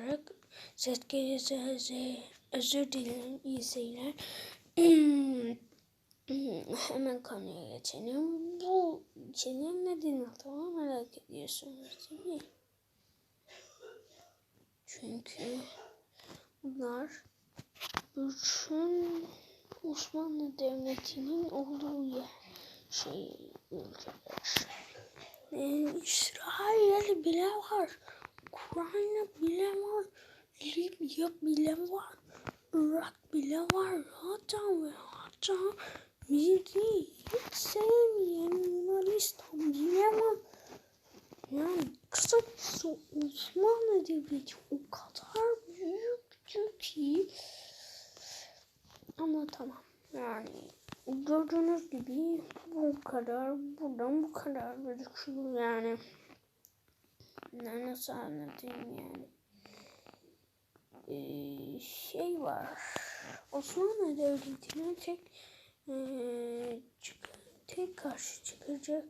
olarak set gecesi özür dilerim iyi seyirler. Hemen konuya geçelim. Bu içeriğin ne tamam merak ediyorsunuz değil mi? Çünkü bunlar bütün Osmanlı Devleti'nin olduğu yer şey ülkeler. Ee, İsrail bile var. Ukrayna bile var. Libya bile var. Irak bile var. Hatta ve hatta bizi hiç sevmeyen Yunanistan bile var. Yani kısacası Osmanlı Devleti o kadar büyüktü ki ama tamam yani gördüğünüz gibi bu kadar buradan bu kadar gözüküyor yani nasıl anlatayım yani ee, şey var Osmanlı Devleti'ne tek ee, çık tek karşı çıkacak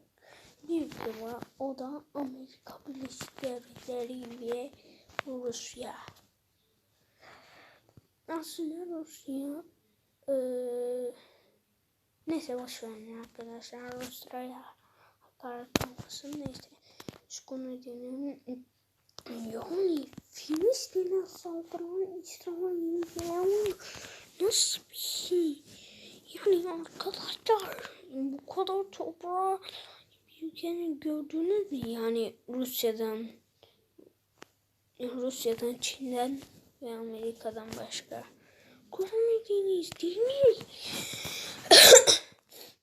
bir ülke var o da Amerika Birleşik Devletleri ve Rusya aslında Rusya ee, neyse boş verin arkadaşlar. Rusya'ya hakaret olmasın. Neyse. Şu konu edelim. Yani Filistin'e saldıran İsrail'e nasıl bir şey? Yani arkadaşlar bu kadar toprağı bir ülkenin gördüğünüz mü? Yani Rusya'dan Rusya'dan, Çin'den ve Amerika'dan başka görmediğiniz değil mi?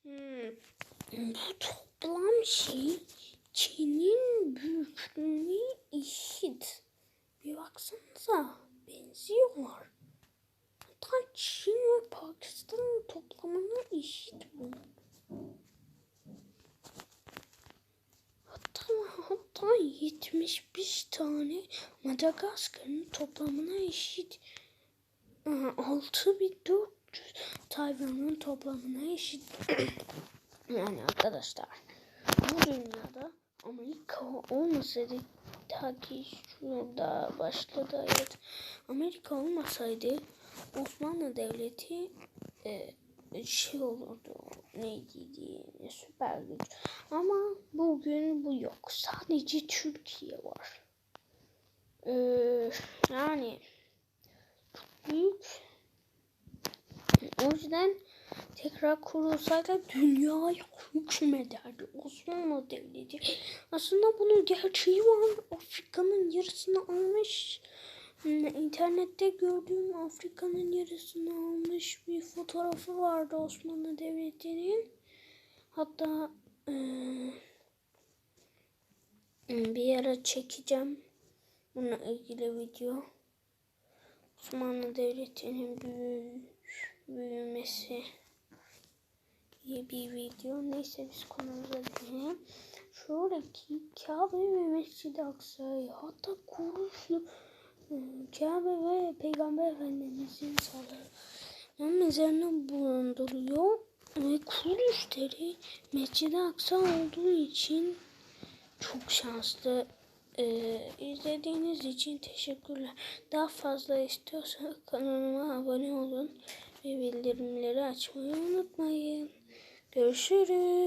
hmm. Bu toplam şey Çin'in büyüklüğüne eşit. Bir baksanıza benziyorlar. Hatta Çin ve Pakistan'ın toplamına eşit bu. Hatta hatta 75 tane Madagaskar'ın toplamına eşit. 6400 Tayvan'ın toplamına eşit. yani arkadaşlar bu dünyada Amerika olmasaydı ta ki şurada başladı evet. Amerika olmasaydı Osmanlı Devleti e, şey olurdu. Neydi diye süper güç. Ama bugün bu yok. Sadece Türkiye var. Ee, yani büyük. O yüzden tekrar kurulsaydı dünyaya hükmederdi Osmanlı Devleti. Aslında bunun gerçeği var. Afrika'nın yarısını almış. İnternette gördüğüm Afrika'nın yarısını almış bir fotoğrafı vardı Osmanlı Devleti'nin. Hatta e, bir ara çekeceğim bununla ilgili video. Osmanlı Devleti'nin büyü, büyümesi diye bir video. Neyse biz konumuza dönelim. Şuradaki Kabe ve Mescid-i Aksa'yı hatta kuruşlu e, Kabe ve Peygamber Efendimiz'in sallallahu mezarına bulunduruyor ve kuruşları Mescid-i Aksa olduğu için çok şanslı ee, izlediğiniz için teşekkürler. Daha fazla istiyorsanız kanalıma abone olun ve bildirimleri açmayı unutmayın. Görüşürüz.